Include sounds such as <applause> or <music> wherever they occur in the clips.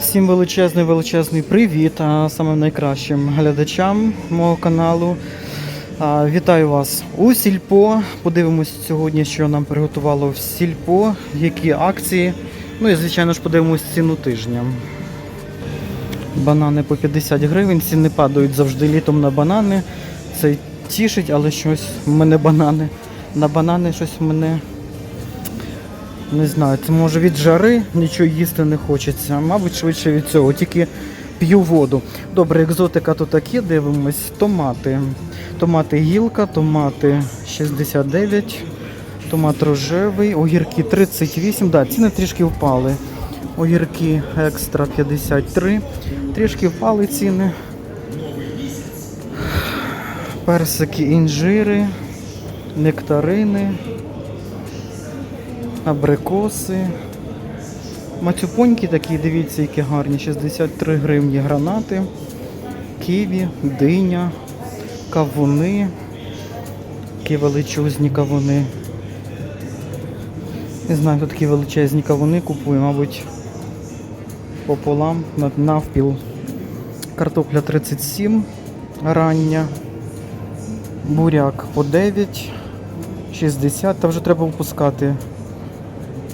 Всім величезний величезний привіт, а саме найкращим глядачам мого каналу. А, Вітаю вас у Сільпо. Подивимось сьогодні, що нам приготувало в Сільпо, які акції. Ну і звичайно ж подивимось ціну тижня. Банани по 50 гривень, ціни падають завжди літом на банани. Це тішить, але щось в мене банани. На банани щось в мене не знаю, це може від жари нічого їсти не хочеться. Мабуть, швидше від цього, тільки п'ю воду. Добре, екзотика то таке, дивимось. Томати. Томати гілка, томати 69, томат рожевий, огірки 38. Да, ціни трішки впали. Огірки екстра 53. Трішки впали ціни. Персики, інжири, нектарини абрикоси. Мацюпоньки такі, дивіться, які гарні. 63 гривні гранати, ківі, диня, кавуни. Такі величезні кавуни. Не знаю, хто такі величезні кавуни купує, мабуть, пополам, навпіл. Картопля 37 рання. Буряк по 9, 60, та вже треба впускати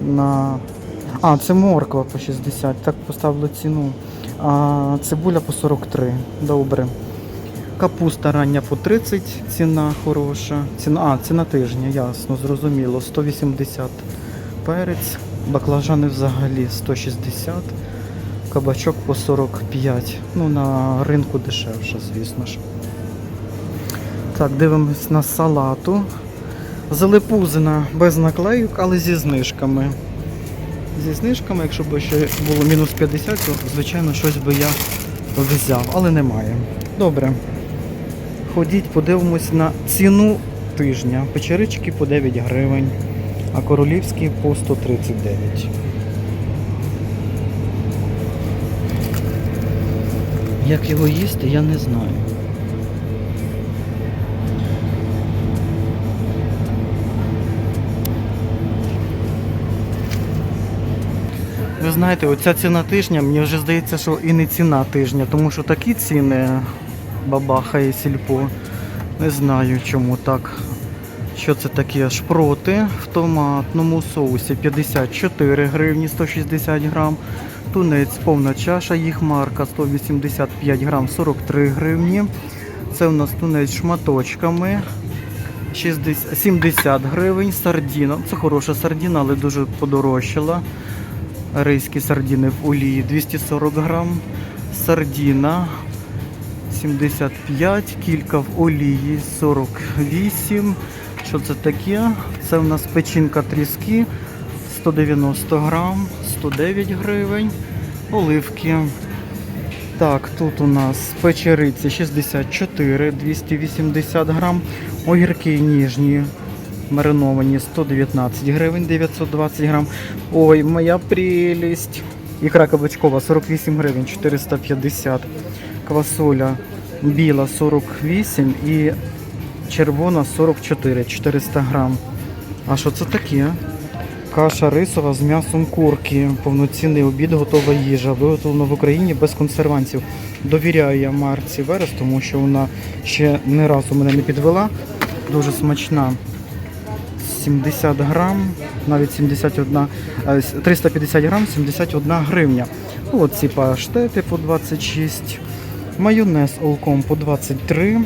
на. А, це морква по 60, так поставили ціну. А цибуля по 43. Добре. Капуста рання по 30, ціна хороша. Ціна, а, ціна тижня, ясно, зрозуміло. 180 перець, баклажани взагалі 160, кабачок по 45. Ну, на ринку дешевше, звісно ж. Так, дивимось на салату. Залепузина без наклейок, але зі знижками. Зі знижками, якщо б ще було мінус 50, то звичайно щось би я взяв, але немає. Добре. Ходіть, подивимось на ціну тижня. Печерички по 9 гривень, а королівські по 139. Як його їсти, я не знаю. Ви знаєте, оця ціна тижня, мені вже здається, що і не ціна тижня, тому що такі ціни бабахає сільпо. Не знаю чому так. Що це таке? Шпроти в томатному соусі 54 гривні 160 грам. Тунець повна чаша, їх марка 185 грам 43 гривні. Це у нас тунець шматочками 60, 70 гривень. Сардіна. Це хороша сардіна, але дуже подорожчала. Рейські сардіни в олії 240 грам. Сардіна 75, кілька в олії 48. Що це таке? Це в нас печінка тріски 190 грам, 109 гривень. Оливки. Так, тут у нас печериці 64, 280 грам. Огірки ніжні мариновані 119 гривень 920 грам. Ой, моя прелість. Ікра кабачкова 48 гривень 450. Квасоля біла 48 і червона 44 400 грам. А що це таке? Каша рисова з м'ясом курки. Повноцінний обід, готова їжа. Виготовлена в Україні без консервантів. Довіряю я Марці Верес, тому що вона ще не разу мене не підвела. Дуже смачна. 70 грам, навіть 71, е, 350 грам, 71 гривня. Ну, от ці паштети по 26, майонез олком по 23,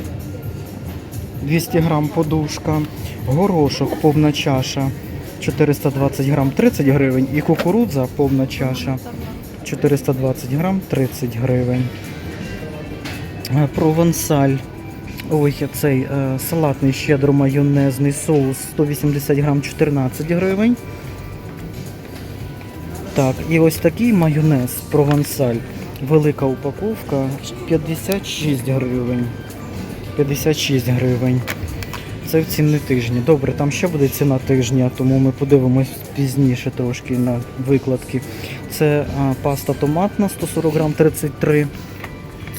200 грам подушка, горошок повна чаша 420 грам 30 гривень і кукурудза повна чаша 420 грам 30 гривень. Е, Провансаль Ой, цей е, салатний щедро майонезний соус 180 грам 14 гривень. Так, і ось такий майонез провансаль. Велика упаковка 56 гривень. 56 гривень. Це в ціни тижні. Добре, там ще буде ціна тижня, тому ми подивимось пізніше трошки на викладки. Це а, паста томатна 140 грам 33.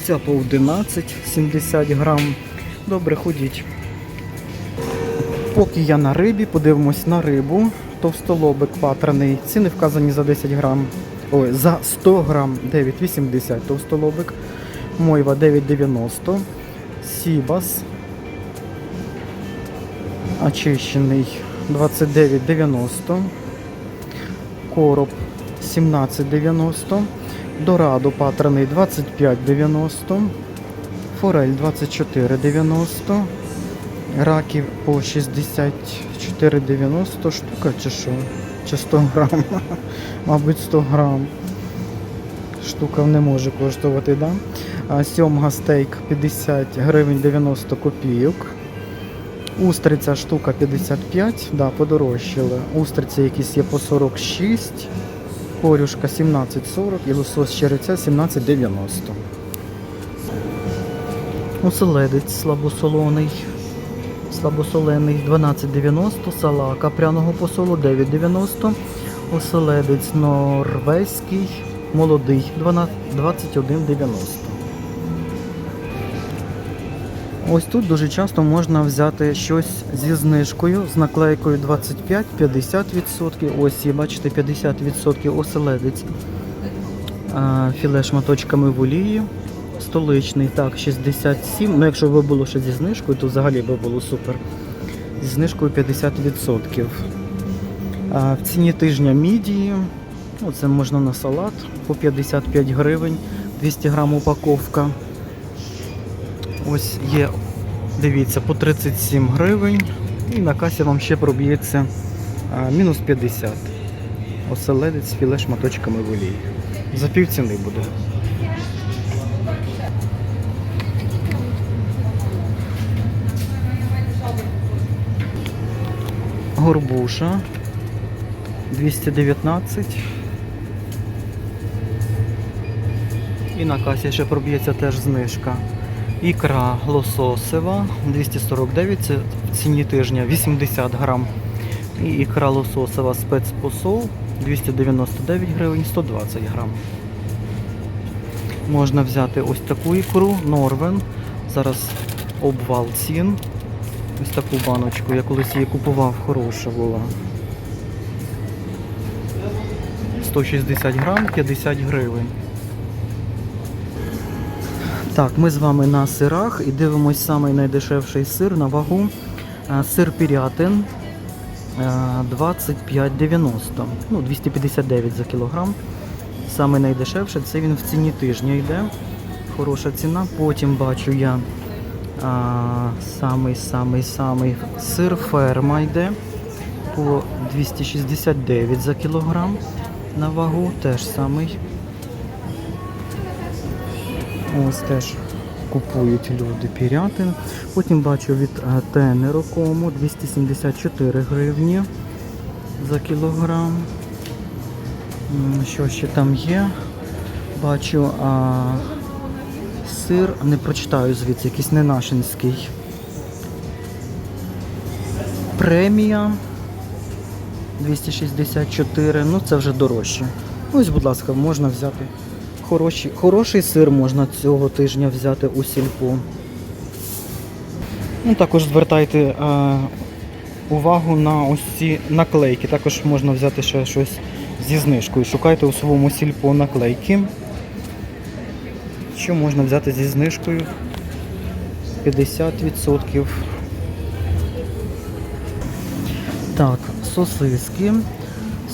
Ця по 11, 70 грам. Добре, ходіть. Поки я на рибі, подивимось на рибу. Товстолобик патраний. Ціни вказані за 10 грам. ой, за 100 грам 9,80 товстолобик. Мойва 9,90. Сібас. Очищений 29,90. Короб 17,90. Дорадо патраний 25,90. Форель 24,90. Раків по 64,90 штука чи що? Чи 100 грам? <laughs> Мабуть, 100 грам. Штука не може коштувати, да? Сьомга стейк 50 гривень 90 копійок. Устриця штука 55, да, подорожчали. Устриці якісь є по 46, корюшка 17,40 і лосось череця 17,90. Оселедець слабосолоний, слабосолений 12,90, салака пряного посолу 9,90, оселедець норвезький, молодий 21,90. Ось тут дуже часто можна взяти щось зі знижкою, з наклейкою 25-50%. Ось бачите, 50% оселедець. Філе шматочками в олії. Столичний, так, 67. Ну, якщо би було ще зі знижкою, то взагалі би було супер. Зі знижкою 50%. А, в ціні тижня мідії. Ну, це можна на салат по 55 гривень, 200 грам упаковка. Ось є, дивіться, по 37 гривень. І на касі вам ще проб'ється мінус 50. Оселедець філе шматочками в олії. За пів ціни буде. Горбуша 219. І на касі ще проб'ється теж знижка. Ікра лососева 249, це в ціні тижня 80 грам. І ікра лососева спецпосол 299 гривень 120 грам. Можна взяти ось таку ікру Норвен. Зараз обвал цін. Ось таку баночку. Я колись її купував, хороша була. 160 грам, 50 гривень. Так, ми з вами на сирах і дивимось самий найдешевший сир на вагу. Сир Пірятин 25,90. Ну, 259 за кілограм. Самий найдешевший, це він в ціні тижня йде. Хороша ціна. Потім бачу я а, самий самий самий сир ферма йде по 269 за кілограм на вагу. Теж самий. Ось теж купують люди пірятин. Потім бачу від е, тенеру кому 274 гривні за кілограм. Що ще там є? Бачу а, сир, не прочитаю звідси, якийсь ненашинський. Премія 264, ну це вже дорожче. Ось, будь ласка, можна взяти хороший, хороший сир можна цього тижня взяти у сільпу. Ну, також звертайте е, увагу на ось ці наклейки. Також можна взяти ще щось зі знижкою. Шукайте у своєму сільпо наклейки. Що можна взяти зі знижкою? 50%. Так, сосиски.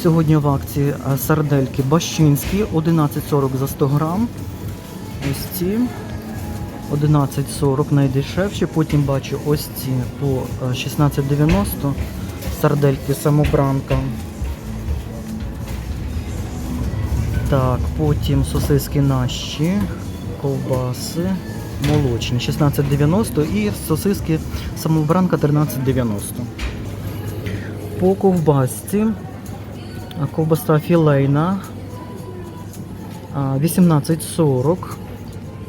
Сьогодні в акції сардельки бащинські 11,40 за 100 грам. Ось ці 11,40 найдешевші. Потім бачу ось ці по 16,90 сардельки самобранка. Так, потім сосиски наші, ковбаси, молочні 16,90 і сосиски самобранка 13,90. По ковбасці ковбаса філейна 18,40.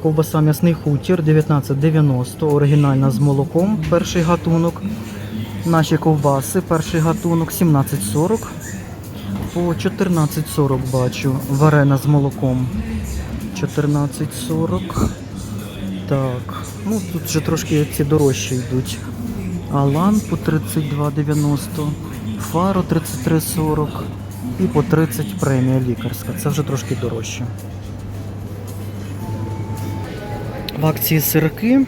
Ковбаса м'ясний хутір 19,90. Оригінальна з молоком. Перший гатунок. Наші ковбаси, перший гатунок 17,40. По 14,40 бачу. Варена з молоком. 14,40. Так. Ну тут вже трошки ці дорожчі йдуть. Алан по 32,90. Фаро 33,40. і по 30 премія лікарська. Це вже трошки дорожче. В акції сирки.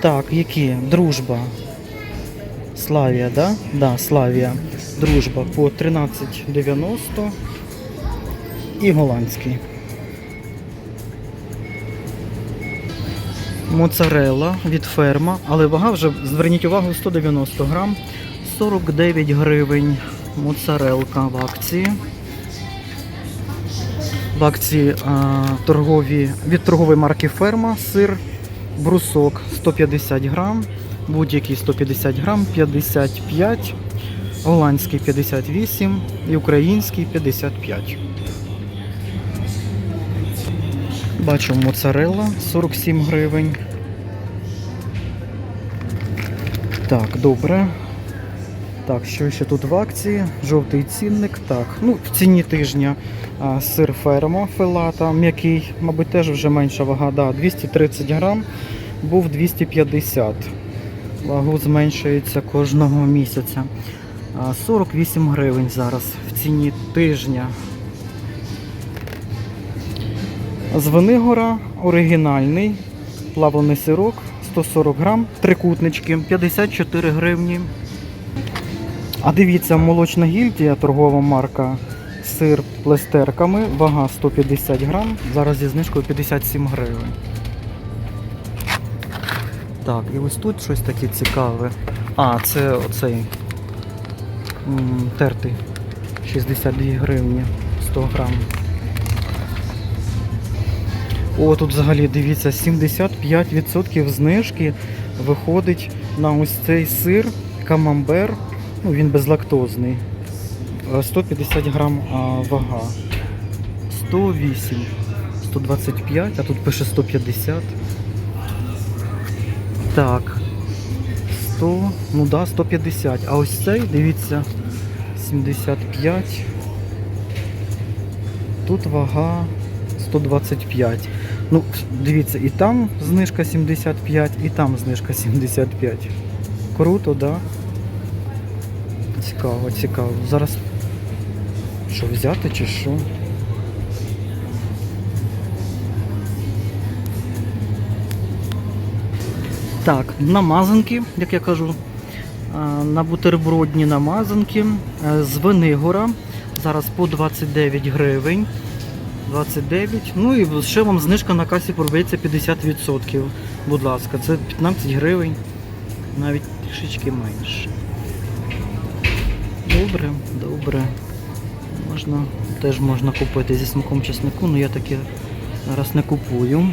Так, які? Дружба. Славія, да? Да, Славія. Дружба по 13,90 і голландський. Моцарелла від ферма, але вага вже, зверніть увагу, 190 грам, 49 гривень. Моцарелка в акції. В акції а, торгові, від торгової марки Ферма сир брусок 150 грам, будь-який 150 грам, 55, голландський 58 і український 55. Бачу моцарелла 47 гривень. Так, добре. Так, що ще тут в акції? Жовтий цінник. Так, ну в ціні тижня а, сир ферма фелата, м'який, мабуть, теж вже менша вага. Да, 230 грам, був 250. Вагу зменшується кожного місяця. А, 48 гривень зараз в ціні тижня. Звенигора оригінальний, плавлений сирок 140 грам, трикутнички 54 гривні. А дивіться, молочна гільдія, торгова марка сир плестерками, вага 150 грам, зараз зі знижкою 57 гривень. Так, і ось тут щось таке цікаве. А, це оцей м, тертий 62 гривні 100 грам. О, тут взагалі дивіться, 75% знижки виходить на ось цей сир камамбер. Ну, він безлактозний. Е, 150 грам а, вага. 108, 125, а тут пише 150. Так. 100, ну да, 150. А ось цей, дивіться, 75. Тут вага 125. Ну, дивіться, і там знижка 75, і там знижка 75. Круто, да? Цікаво, цікаво. Зараз що взяти чи що? Так, намазанки, як я кажу, на бутербродні намазанки е, з Венигора. Зараз по 29 гривень. 29. Ну і ще вам знижка на касі продається 50%. Будь ласка, це 15 гривень, навіть трішечки менше. Добре, добре. Можна, теж можна купити зі смаком чеснику, але я таке зараз не купую.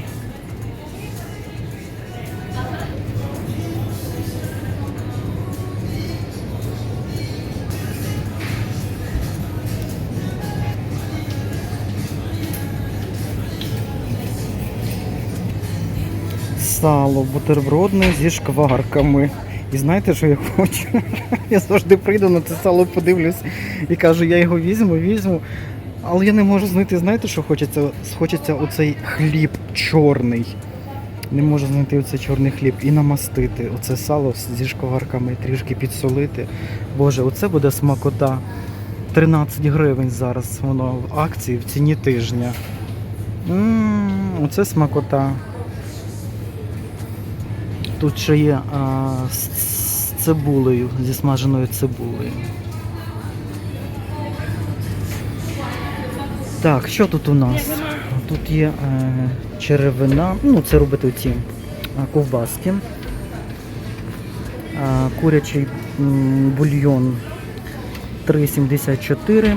Сало бутербродне зі шкварками. І знаєте, що я хочу? <laughs> Я завжди прийду на це сало, подивлюсь і кажу, я його візьму, візьму. Але я не можу знайти, знаєте, що хочеться? Хочеться оцей хліб чорний. Не можу знайти оцей чорний хліб і намастити оце сало зі шкварками, трішки підсолити. Боже, оце буде смакота. 13 гривень зараз воно в акції в ціні тижня. Ммм, оце смакота. Тут ще є а, з цибулею, зі смаженою цибулею. Так, що тут у нас? Тут є е, черевина, ну це робити ці ковбаски. А, курячий бульйон 3,74,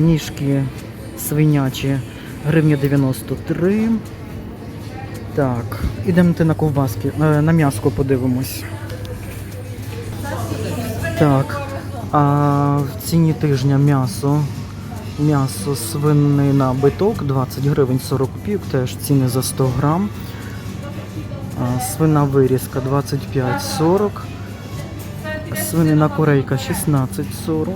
ніжки свинячі гривня 93. Так, ідемо на ковбаски, е, на м'яско подивимось. Так, а в ціні тижня м'ясо. М'ясо свинина биток 20 гривень 40 копійок, теж ціни за 100 грам. Свина вирізка 25,40. Свинина корейка 16,40.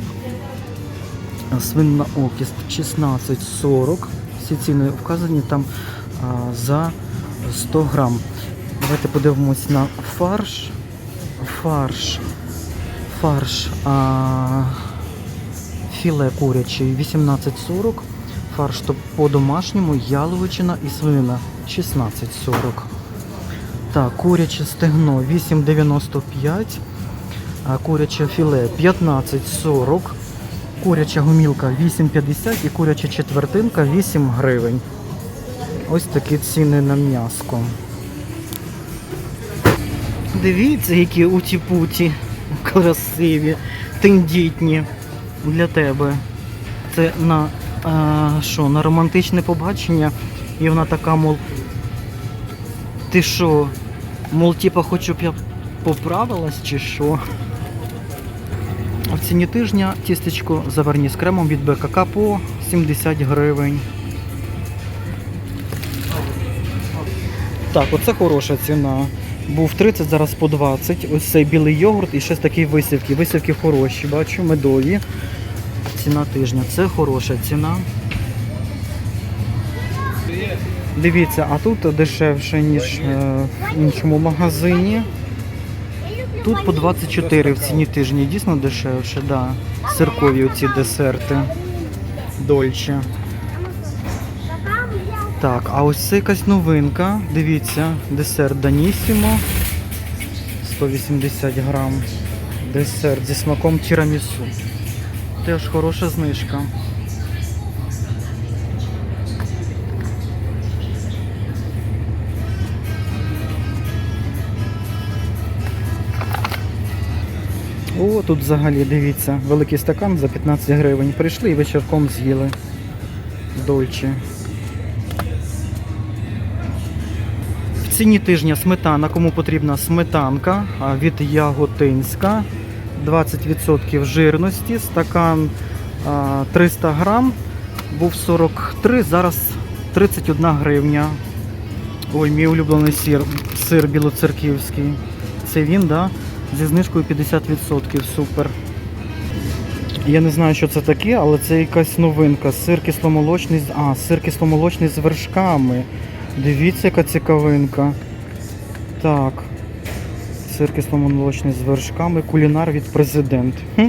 А, Свинина окіст 16,40. Всі ціни вказані там а, за 100 грам. Давайте подивимось на фарш. Фарш. Фарш. А, філе куряче 18,40, фарш по-домашньому, яловичина і свинина 16,40. Так, куряче стегно 8,95, а куряче філе 15,40, куряча гумілка 8,50 і куряча четвертинка 8 гривень. Ось такі ціни на м'яско. Дивіться, які уті-путі красиві, тендітні для тебе. Це на а, що, на романтичне побачення. І вона така, мол, ти що, мол, типа, хочу, щоб я поправилась чи що? В ціні тижня тістечко заварні з кремом від БКК по 70 гривень. Так, оце хороша ціна. Був 30, зараз по 20. Ось цей білий йогурт і ще такі висівки. Висівки хороші, бачу, медові. Ціна тижня. Це хороша ціна. Дивіться, а тут дешевше, ніж е, в іншому магазині. Тут по 24 в ціні тижні. Дійсно дешевше, да. Сиркові оці десерти. Дольче. Так, а ось це якась новинка. Дивіться, десерт Данісімо. 180 грам. Десерт зі смаком тірамісу. Теж хороша знижка. О, тут взагалі дивіться, великий стакан за 15 гривень. Прийшли і вечірком з'їли. Дольче. Ціні тижня сметана, кому потрібна сметанка від Яготинська. 20% жирності, стакан 300 грам, був 43, зараз 31 гривня. Ой, мій улюблений сир, сир білоцерківський. Це він, да? Зі знижкою 50%, супер. Я не знаю, що це таке, але це якась новинка. Сир кисломолочний, а, сир кисломолочний з вершками. Дивіться, яка цікавинка. Так. Сир кисломолочний з вершками. Кулінар від президент. Хм.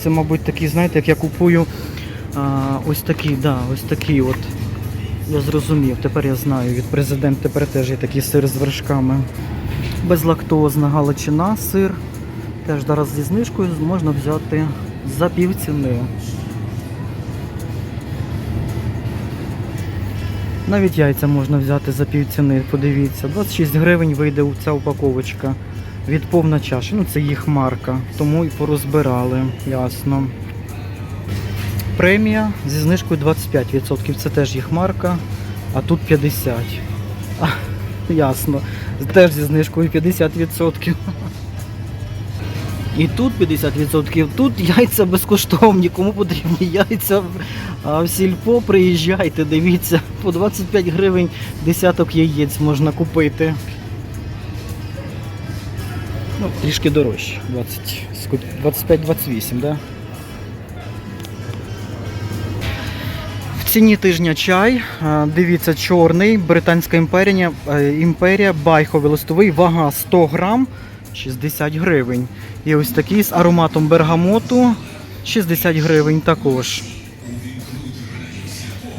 Це, мабуть, такий, знаєте, як я купую а, ось такий, да, ось такий от. Я зрозумів, тепер я знаю. Від президент тепер теж є такий сир з вершками. Безлактозна галичина, сир. Теж зараз зі знижкою можна взяти за півціни. Навіть яйця можна взяти за півціни, подивіться. 26 гривень вийде ця упаковочка від повна чаша. Ну це їх марка, тому і порозбирали, ясно. Премія зі знижкою 25%. Це теж їх марка, а тут 50%. А, ясно. Теж зі знижкою 50%. І тут 50%, тут яйця безкоштовні. Кому потрібні яйця в сільпо, приїжджайте, дивіться, по 25 гривень десяток яєць можна купити. Ну, трішки дорожче. 25-28, да? В ціні тижня чай. Дивіться, чорний, британська імперія, е, імперія, байховий листовий, вага 100 грам, 60 гривень. І ось такий з ароматом бергамоту 60 гривень також.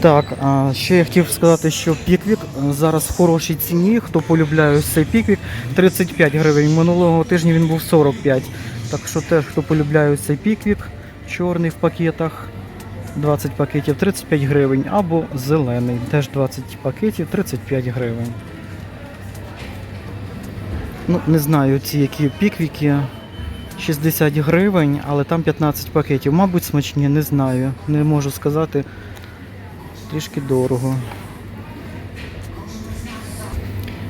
Так, а ще я хотів сказати, що піквік е, зараз в хорошій ціні. Хто полюбляє ось цей піквік, 35 гривень. Минулого тижня він був 45. Так що теж, хто полюбляє ось цей піквік, чорний в пакетах, 20 пакетів 35 гривень, або зелений, теж 20 пакетів 35 гривень. Ну, не знаю, ці які піквіки 60 гривень, але там 15 пакетів. Мабуть, смачні, не знаю. Не можу сказати. Трішки дорого.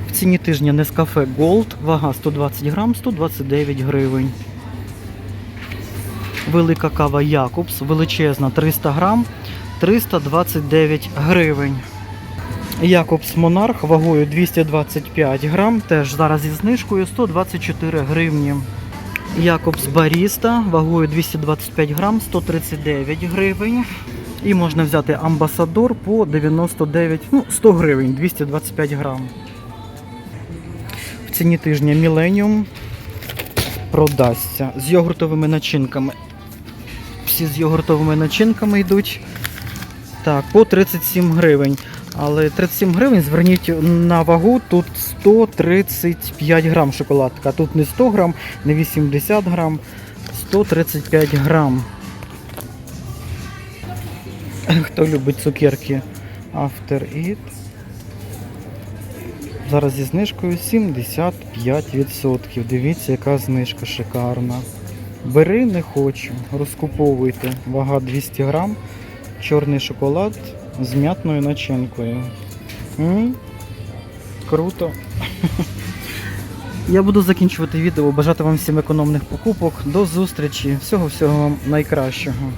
В ціні тижня Nescafe Gold, вага 120 грам, 129 гривень. Велика кава Якобс, величезна 300 грам, 329 гривень. Якобс Монарх вагою 225 грам, теж зараз зі знижкою 124 гривні. Якобс Баріста вагою 225 грам, 139 гривень. І можна взяти амбасадор по 99, ну 100 гривень, 225 грам. В ціні тижня Millennium продасться з йогуртовими начинками. всі з йогуртовими начинками йдуть. Так, по 37 гривень. Але 37 гривень, зверніть на вагу, тут 135 грам шоколадка. Тут не 100 грам, не 80 грам, 135 грам. Хто любить цукерки After Eat. Зараз зі знижкою 75%. Дивіться, яка знижка шикарна. Бери не хочу, розкуповуйте. Вага 200 грам, чорний шоколад з м'ятною начинкою. М? Круто. Я буду закінчувати відео. Бажати вам всім економних покупок. До зустрічі. Всього всього вам найкращого.